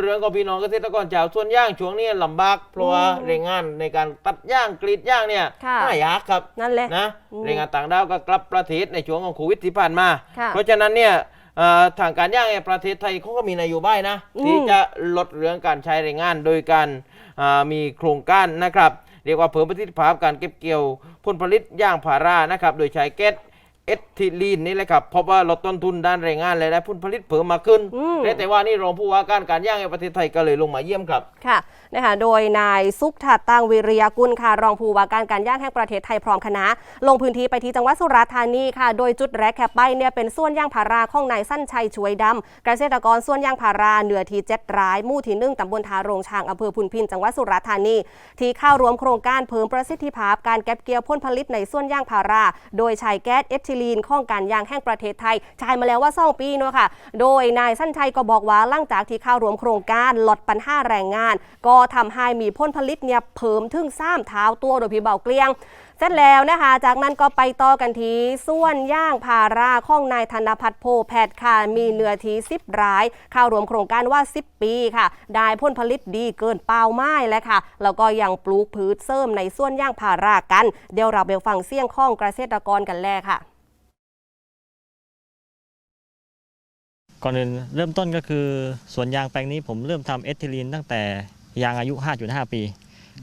เรื่องของพี่น้องเกษตรกรชาวสวนย่างช่วงนี้ลำบากเพราะว่าอืมแรงงานในการตัดย่างกรีดย่างเนี่ยค่ะไม่ยากครับนั่นแหละนะอืมแรงงานต่างด้าวก็กลับประเทศในช่วงของโควิดที่ผ่านมาค่ะเพราะฉะนั้นเนี่ยเอ่อทางการย่างในประเทศไทยเขาก็มีนโยบายนะอืมที่จะลดเรื่องการใช้แรงงานโดยการอ่ามีโครงการนะครับเรียกว่าเพิ่มประสิทธิภาพการเก็บเกี่ยวผลผลิตย่างพารานะครับโดยใช้แก๊ส เอทิลีนนี่แหละครับเพราะว่าลดต้นทุนด้านแรงงานและได้ผลผลิตเพิ่มมากขึ้นอืมและแต่ว่านี่รองผู้ว่าการการย่างในประเทศไทยก็เลยลงมาเยี่ยมครับค่ะนะคะโดยนายสุขถัดตังวิริยกุลค่ะ รองผู้ว่าการการย่างแห่งประเทศไทยพร้อมคณะ ลงพื้นที่ไปที่จังหวัดสุราษฎร์ธานีค่ะ โดยจุดแรกแคปไปเนี่ยเป็นส่วนย่างพาราของนายสั้นชัยช่วยดำเกษตรกรส่วนย่างพาราเหนือที่เจ็ดรายหมู่ที่หนึ่งตำบลทาโรงช้างอำเภอพุนพินจังหวัดสุราษฎร์ธานีที่เข้ารวมโครงการเพิ่มประสิทธิภาพการเก็บเกี่ยวผลผลิตในส่วนย่างพารา โดยใช้แก๊สเอทิลีนข้องการยางแห่งประเทศไทยใช้มาแล้วว่าสองปีเนาะค่ะ โดยนายสั้นชัยก็บอกว่าหลังจากที่เข้ารวมโครงการลดปัญหาแรงงาน ก็ทำให้มีผลผลิตเนี่ยเพิ่มถึงสามเท้าตัวโดยพี่เบาเกลียงเสร็จแล้วนะคะ จากนั้นก็ไปต่อกันทีส่วนย่างพาราข้องนายธนพัฒน์โพแพทย์ค่ะมีเนื้อที่10รายเข้ารวมโครงการว่า 10 ปีค่ะ ได้ผลผลิตดีเกินเป้าไม้แล้วค่ะ แล้วก็ยังปลูกพืชเสริมในส่วนย่างพารากัน เดี๋ยวเราไปฟังเสียงข้องเกษตรกรกันแลค่ะ ก่อนอื่นเริ่มต้นก็คือสวนยางแปลงนี้ผมเริ่มทำเอทิลีนตั้งแต่ยางอายุ 5.5 ปี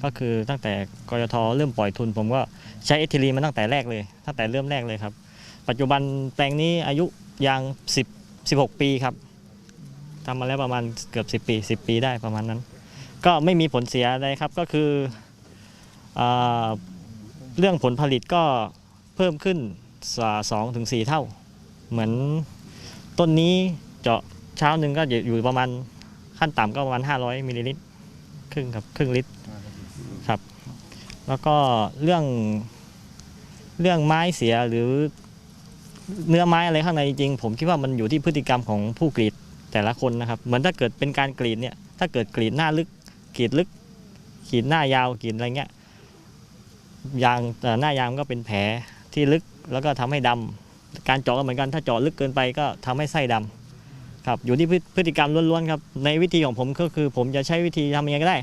ก็คือตั้งแต่กยทเริ่มปล่อยทุน ผมก็ใช้เอทิลีนมาตั้งแต่แรกเลย ตั้งแต่เริ่มแรกเลยครับ ปัจจุบันแปลงนี้อายุยาง 10 16 ปีครับทำมาแล้วประมาณเกือบ 10 ปี 10 ปีได้ประมาณนั้น ก็ไม่มีผลเสียอะไรครับก็คืออเรื่องผลผลิตก็เพิ่มขึ้นสองถึงสี่เท่า เหมือนต้นนี้ เจาะเช้าหนึ่งก็อยู่ประมาณขั้นต่ำก็ประมาณ 500มิลลิลิตรครึ่งครับครึ่งลิตรครับ แล้วก็เรื่องเรื่องไม้เสียหรือเนื้อไม้อะไรข้างในจริงๆผมคิดว่ามันอยู่ที่พฤติกรรมของผู้กรีดแต่ละคนนะครับ เหมือนถ้าเกิดเป็นการกรีดเนี่ย ถ้าเกิดกรีดหน้าลึกกรีดลึกกรีดหน้ายาวกรีดอะไรเงี้ยยางเอ่หน้ายางก็เป็นแผลที่ลึกแล้วก็ทำให้ดำการเจาะก็เหมือนกันถ้าเจาะลึกเกินไปก็ทำให้ไส้ดำ ครับอยู่ที่พฤติกรรมล้วนๆครับในวิธีของผมก็คือ ผมจะใช้วิธีทำยังไงก็ได้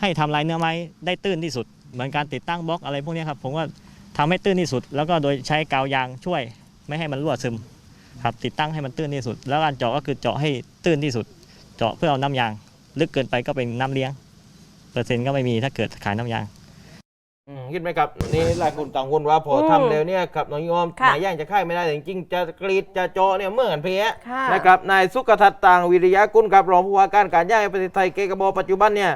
ให้ทำลายเนื้อไม้ได้ตื้นที่สุด เหมือนการติดตั้งบล็อกอะไรพวกนี้ครับผมว่าทำให้ตื้นที่สุด แล้วก็โดยใช้กาวยางช่วย ไม่ให้มันรั่วซึมครับติดตั้งให้มันตื้นที่สุด แล้วการเจาะก็คือเจาะให้ตื้นที่สุด เจาะเพื่อเอาน้ำยาง ลึกเกินไปก็เป็นน้ำเลี้ยง เปอร์เซ็นต์ก็ไม่มีถ้าเกิดขายน้ำยาง อืมคิดไหมครับนี่หลายคนต่างคนว่าพออืมทำแล้วเนี่ยครับน้องยอมค่ะหมายย่างจะค่ายไม่ได้แต่จริงๆจะกรีดจะเจาะเนี่ยเมื่อกันเพะค่ะ นะครับนายสุกทัตต่างวิริยะกุลครับรองผู้ว่าการการย่างในประเทศไทยเกกบปัจจุบันเนี่ย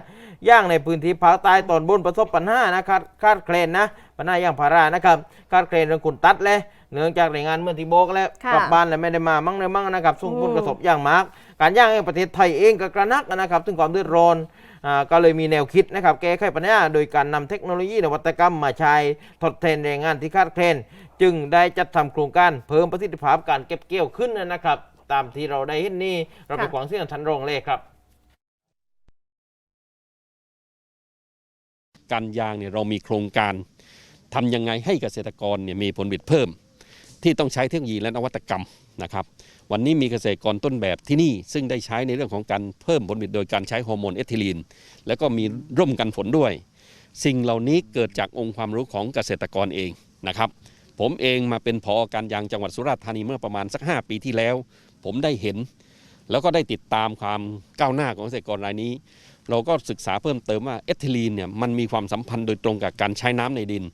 ย่างในพื้นที่ภาคใต้ตอนบนประสบปัญหานะคาดคาดเคลนนะปัญหาย่างพารานะครับคาดเคลนเรื่องขุนตัดเลยเนื่องจากแรงงานเมื่อที่โบกแล้วค่ะกลับบ้านแล้วไม่ได้มามั่งเลยมั่งนะครับส่งผลอืมกระทบอย่างมาก การย่างในประเทศไทยเองก็กระนักนะครับถึงความเดือดร้อนอ่า ก็เลยมีแนวคิดนะครับแก้ไขปัญหาโดยการนำเทคโนโลยีนวัตกรรมมาใช้ทดแทนแรงงานที่คาดเคลนจึงได้จัดทำโครงการเพิ่มประสิทธิภาพการเก็บเกี่ยวขึ้นนะครับ ตามที่เราได้เห็นนี่เราไปขวางเสียงทันรองเลยครับการยางเนี่ยเรามีโครงการทำยังไงให้เกษตรกรเนี่ยมีผลผลิตเพิ่ม ที่ต้องใช้เทคโนโลยีและนวัตกรรมนะครับ วันนี้มีเกษตรกรต้นแบบที่นี่ ซึ่งได้ใช้ในเรื่องของการเพิ่มผลผลิตโดยการใช้ฮอร์โมนเอทิลีน แล้วก็มีร่มกันฝนด้วย สิ่งเหล่านี้เกิดจากองค์ความรู้ของเกษตรกรเองนะครับ ผมเองมาเป็นผอการยางจังหวัดสุราษฎร์ธานีเมื่อประมาณสัก 5 ปีที่แล้ว ผมได้เห็น แล้วก็ได้ติดตามความก้าวหน้าของเกษตรกรรายนี้ เราก็ศึกษาเพิ่มเติมว่าเอทิลีนเนี่ยมันมีความสัมพันธ์โดยตรงกับการใช้น้ำในดิน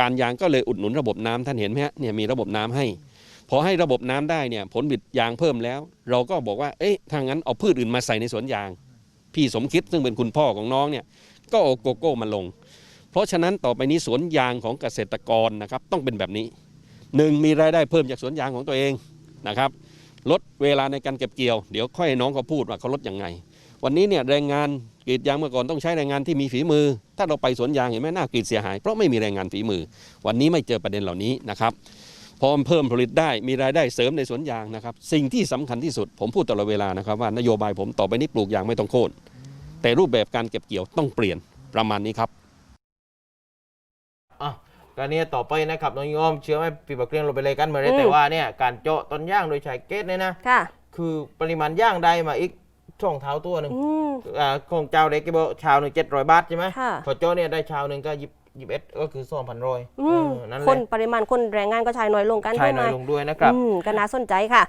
การยางก็เลยอุดหนุนระบบน้ำท่านเห็นไหมฮะเนี่ยมีระบบน้ำให้พอให้ระบบน้ำได้เนี่ยผลผลิตยางเพิ่มแล้ว เราก็บอกว่าเอ๊ะถ้างั้นเอาพืชอื่นมาใส่ในสวนยาง พี่สมคิดซึ่งเป็นคุณพ่อของน้องเนี่ยก็เอาโกโก้มาลง เพราะฉะนั้นต่อไปนี้สวนยางของเกษตรกรนะครับต้องเป็นแบบนี้หนึ่งมีรายได้เพิ่มจากสวนยางของตัวเองนะครับลดเวลาในการเก็บเกี่ยว เดี๋ยวค่อยให้น้องเขาพูดว่าเขาลดยังไง วันนี้เนี่ยแรงงานกรีดยางเมื่อก่อนต้องใช้แรงงานที่มีฝีมือ ถ้าเราไปสวนยางเห็นไหมหน้ากรีดเสียหายเพราะไม่มีแรงงานฝีมือ วันนี้ไม่เจอประเด็นเหล่านี้นะครับพอเพิ่มผลิตได้มีรายได้เสริมในสวนยางนะครับ สิ่งที่สำคัญที่สุด ผมพูดตลอดเวลานะครับว่านโยบายผมต่อไปนี้ปลูกยางไม่ต้องโค่นแต่รูปแบบการเก็บเกี่ยวต้องเปลี่ยนประมาณนี้ครับอะการนี้ต่อไปนะครับน้องยอมเชื่อไหมปีบักเกรียงเราไปเลยกันเหมือนอืมแต่ว่าเนี่ยการเจาะต้นย่างโดยใช้เกสเนี่ยนะค่ะคือปริมาณย่างได้มาอีก ช่องเท้าตัวหนึ่งอืม อ่าของเจ้าเด็กก็บอกชาวหนึ่งเจ็ดร้อยบาทใช่ไหมค่ะ พอโจ้เนี่ยได้ชาวหนึ่งก็ยิบยิบเอ็ดก็คือสองพันรอยอืมนั่นแหคนละปริมาณคนแรงงานก็ใช้น้อยลงกันใช้ใช่ไหน้มอยลงด้วยนะครับ อืมก็น่าสนใจค่ะ